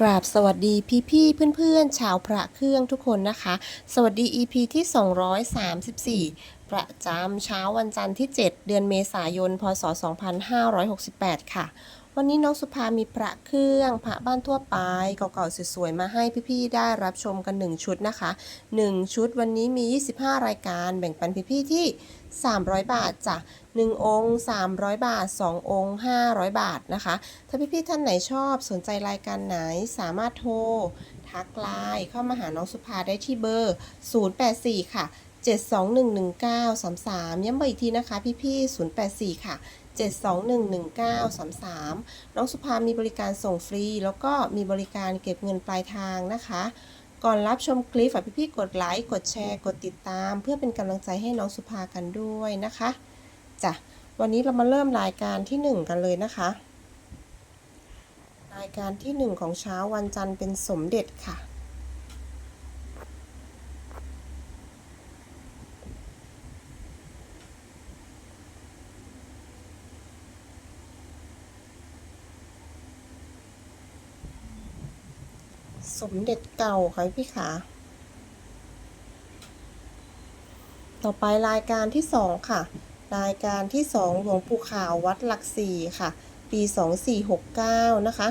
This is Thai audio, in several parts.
กราบสวัสดีพี่พี่ๆเพื่อนๆชาวพระเครื่องทุกคนนะคะ สวัสดี EP ที่ 234 ประจำเช้าวันจันทร์ที่ 7 เดือนเมษายน พศ 2568 ค่ะ วันนี้น้องสุภามีพระเครื่องพระบ้านทั่วไปเก่าๆสวยๆมาให้พี่ๆได้รับชมกัน 1 ชุดนะคะ 1 ชุดวันนี้มี 25 รายการแบ่งปันพี่ๆที่ 300 บาทจ้ะ1องค์ 300 บาท 2 องค์ 500 บาทนะคะ ถ้าพี่ๆท่านไหนชอบสนใจรายการไหนสามารถโทรทักไลน์เข้ามาหาน้องสุภาได้ที่เบอร์ 084 ค่ะ 7211933 ย้ำเบอร์อีกทีนะคะพี่ๆ084 ค่ะ 7211933 น้องสุภามีบริการส่งฟรี แล้วก็มีบริการเก็บเงินปลายทางนะคะ ก่อนรับชมคลิปฝากพี่ๆกดไลค์ กดแชร์ กดติดตาม เพื่อเป็นกำลังใจให้น้องสุภากันด้วยนะคะจ้ะวันนี้เรามาเริ่มรายการที่ 1 กันเลยนะคะ รายการที่ 1 ของเช้าวันจันทร์เป็นสมเด็จค่ะ สมเด็จเก่าค่ะพี่ขา ต่อไปรายการที่สองค่ะ รายการที่สองหลวงปู่ขาววัดหลักสี่ค่ะ ปีสองสี่หกเก้านะคะ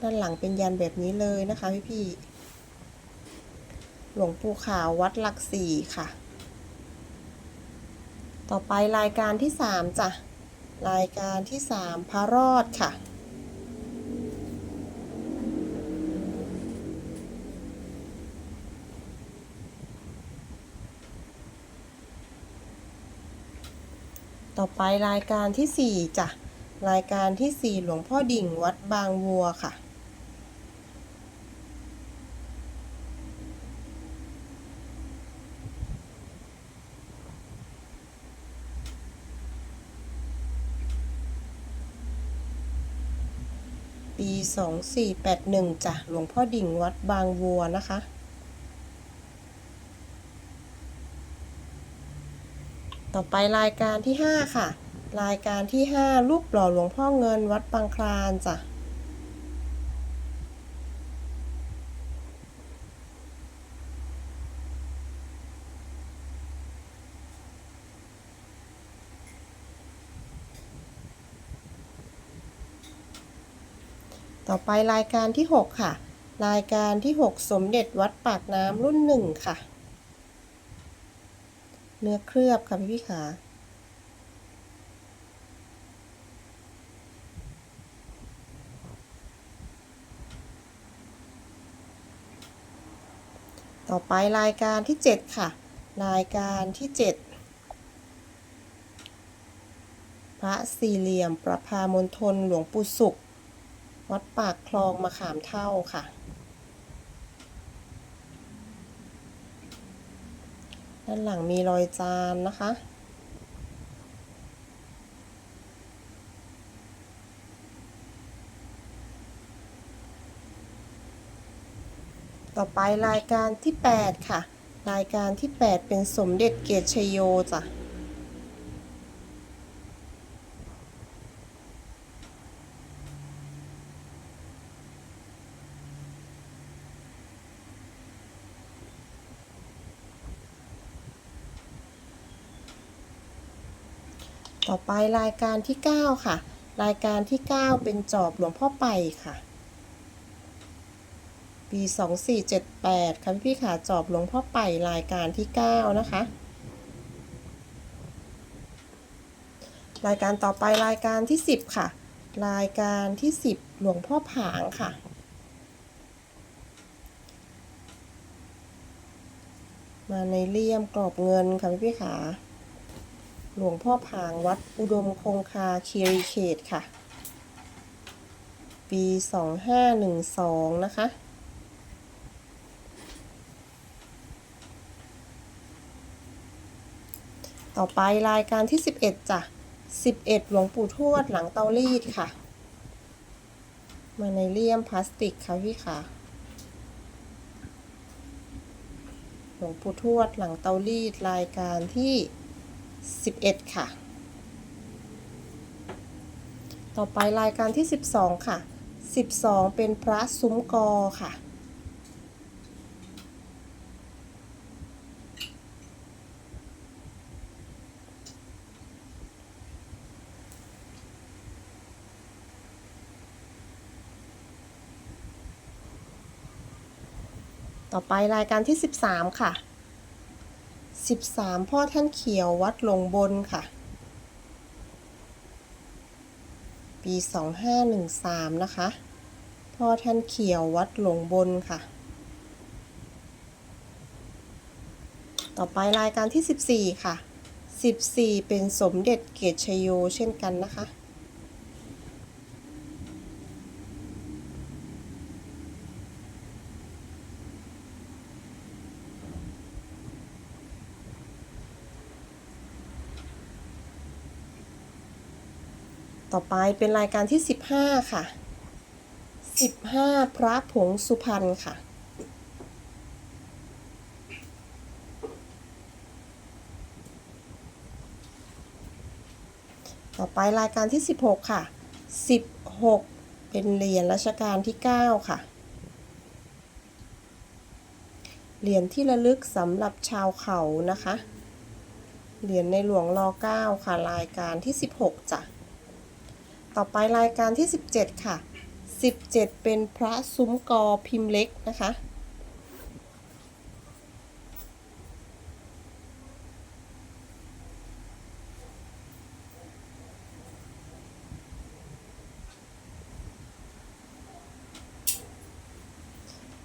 ด้านหลังเป็นยันแบบนี้เลยนะคะพี่พี่หลวงปู่ขาววัดหลักสี่ค่ะ ต่อไปรายการที่สามจ้ะ รายการที่สามพระรอดค่ะ ต่อไปรายการที่สี่จ้ะรายการที่สี่หลวงพ่อดิ่งวัดบางวัวค่ะ ปีสองสี่แปดหนึ่งจ้ะหลวงพ่อดิ่งวัดบางวัวนะคะ ต่อไปรายการที่ 5 ค่ะ รายการที่ 5 รูปหล่อหลวงพ่อเงินวัดบางคลานจ้ะต่อไปรายการที่ 6 ค่ะ รายการที่ 6 สมเด็จวัดปากน้ำรุ่น 1 ค่ะ เนื้อเคลือบค่ะพี่พี่ขาต่อไปรายการที่ 7 ค่ะ รายการที่ 7 พระสี่เหลี่ยมประพามณฑลหลวงปู่สุข วัดปากคลองมะขามเท่าค่ะ ด้านหลังมีรอยจานนะคะ ต่อไปรายการที่ 8 ค่ะ รายการที่ 8 เป็นสมเด็จเกตชโยจ้ะ ต่อไปรายการที่ 9 ค่ะ รายการที่ 9 เป็นจอบหลวงพ่อไปค่ะ ปี 2478 ค่ะพี่ๆค่ะจอบหลวงพ่อไปรายการที่ 9 นะคะ รายการต่อไปรายการที่ 10 ค่ะ รายการที่ 10 หลวงพ่อผางค่ะมาในเลี่ยมกรอบเงินค่ะพี่ๆค่ะ หลวงพ่อผางวัดอุดมคงคาคีรีเขตค่ะ ปี 2512 นะคะ ต่อไปรายการที่ 11จ้ะ11 หลวงปู่ทวดหลังเตารีดค่ะ มาในเลี่ยมพลาสติกค่ะพี่ค่ะ หลวงปู่ทวดหลังเตารีดรายการที่ 11 ค่ะ ต่อไปรายการที่ 12 ค่ะ 12 เป็นพระซุ้มกอค่ะ ต่อไปรายการที่ 13 ค่ะ 13 พ่อท่านเขียววัดหลงบนค่ะ ปี 2513 นะคะ พ่อท่านเขียววัดหลงบนค่ะ ต่อไปรายการที่ 14 ค่ะ 14 เป็นสมเด็จเกตชโยเช่นกันนะคะ ต่อไปเป็นรายการที่ 15 ค่ะ 15 พระผงสุพรรณค่ะ ต่อไปรายการที่ 16 ค่ะ 16 เป็นเหรียญรัชกาลที่ 9 ค่ะ เหรียญที่ระลึกสำหรับชาวเขานะคะ เหรียญในหลวงรอ9ค่ะ รายการที่ 16จ้ะ ต่อไปรายการที่ 17 ค่ะ 17 เป็นพระซุ้มกอพิมพ์เล็กนะคะ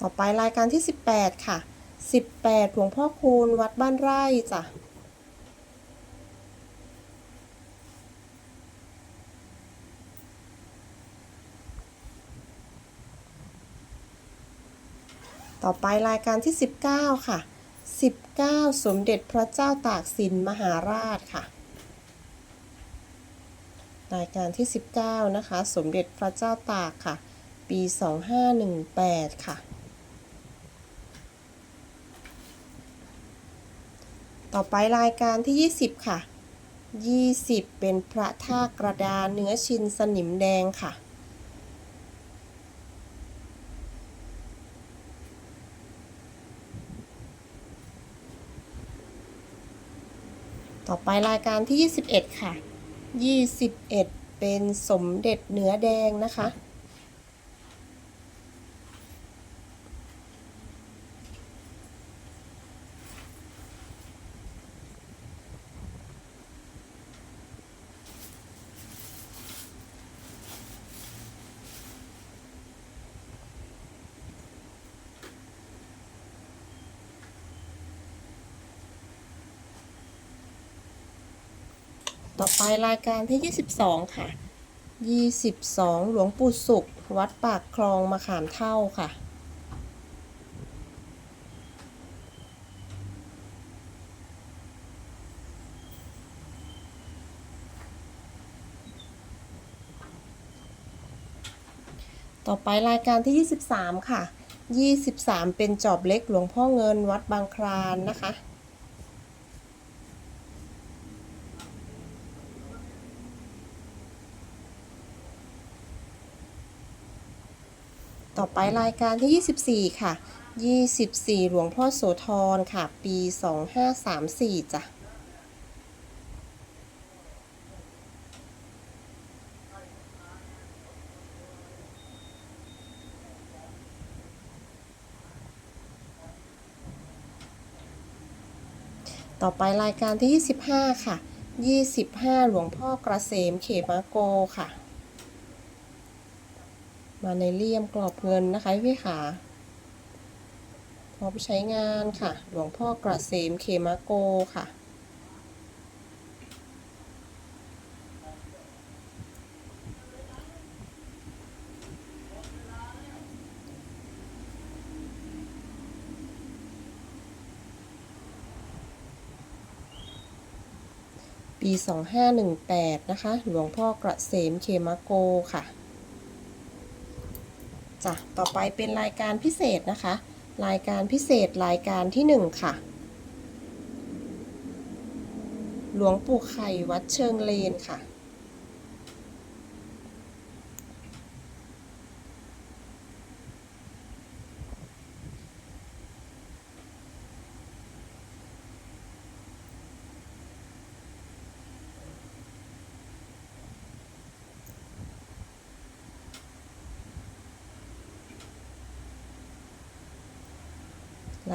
ต่อไปรายการที่ 18 ค่ะ 18 หลวงพ่อคูณวัดบ้านไร่จ้ะ ต่อไปรายการที่ 19 ค่ะ 19 สมเด็จพระเจ้าตากสินมหาราชค่ะ รายการที่ 19 นะคะ สมเด็จพระเจ้าตากค่ะ ปี 2518 ค่ะ ต่อไปรายการที่ 20 ค่ะ 20 เป็นพระท่ากระดานเนื้อชินสนิมแดงค่ะ ต่อไปรายการที่ 21 ค่ะ 21 เป็นสมเด็จเนื้อแดงนะคะ ต่อไปรายการที่ 22 ค่ะ 22 หลวงปู่สุข วัดปากคลองมะขามเท่าค่ะ ต่อไปรายการที่ 23 ค่ะ 23 เป็นจอบเล็กหลวงพ่อเงินวัดบางคลานนะคะ ต่อไปรายการที่ 24 ค่ะ 24 หลวงพ่อโสธรค่ะ ปี 2534 จ้ะต่อไปรายการที่ 25 ค่ะ 25 หลวงพ่อกระเสมเขมาโกค่ะ มาในเลี่ยมกรอบเงินนะคะพี่ขาพร้อมใช้งานค่ะ หลวงพ่อกระเสมเขมาโกค่ะ ปี 2518 นะคะ หลวงพ่อกระเสมเขมาโกค่ะ จ้ะต่อไปเป็นรายการพิเศษนะคะ รายการพิเศษรายการที่ 1 ค่ะ หลวงปู่ไข่วัดเชิงเลนค่ะ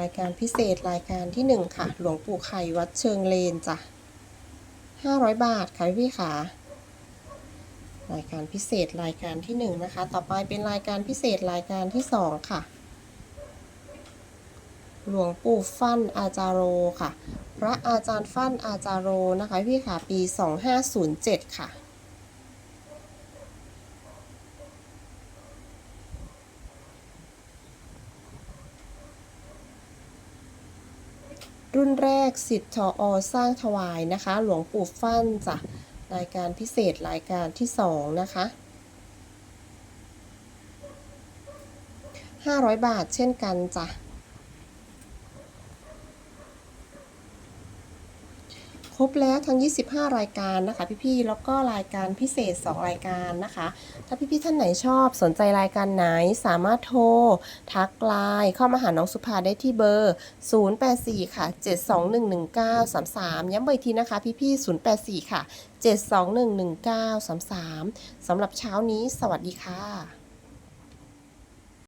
รายการพิเศษรายการที่ 1 ค่ะ หลวงปู่ไข่วัดเชิงเลนจ้ะ500 บาทค่ะพี่ๆค่ะรายการพิเศษรายการที่ 1 นะคะ ต่อไปเป็นรายการพิเศษรายการที่ 2 ค่ะ หลวงปู่ฟั่นอาจารโรค่ะ พระอาจารย์ฟั่นอาจารโรนะคะพี่ค่ะปี 2507 ค่ะ รุ่นแรกสิทธิ์ทออสร้างถวายนะคะ หลวงปู่ฟั่นจ้ะรายการพิเศษรายการที่2นะคะ500 บาทเช่นกันจ้ะ ครบแล้วทั้ง 25 รายการนะคะพี่ๆแล้วก็รายการพิเศษ 2 รายการนะคะ ถ้าพี่ๆท่านไหนชอบสนใจรายการไหนสามารถโทร ทักไลน์เข้ามาหาน้องสุภาได้ที่เบอร์ 084 ค่ะ 7211933 ย้ำเบอร์อีกทีนะคะพี่ๆ084 ค่ะ 7211933 สำหรับเช้านี้สวัสดีค่ะ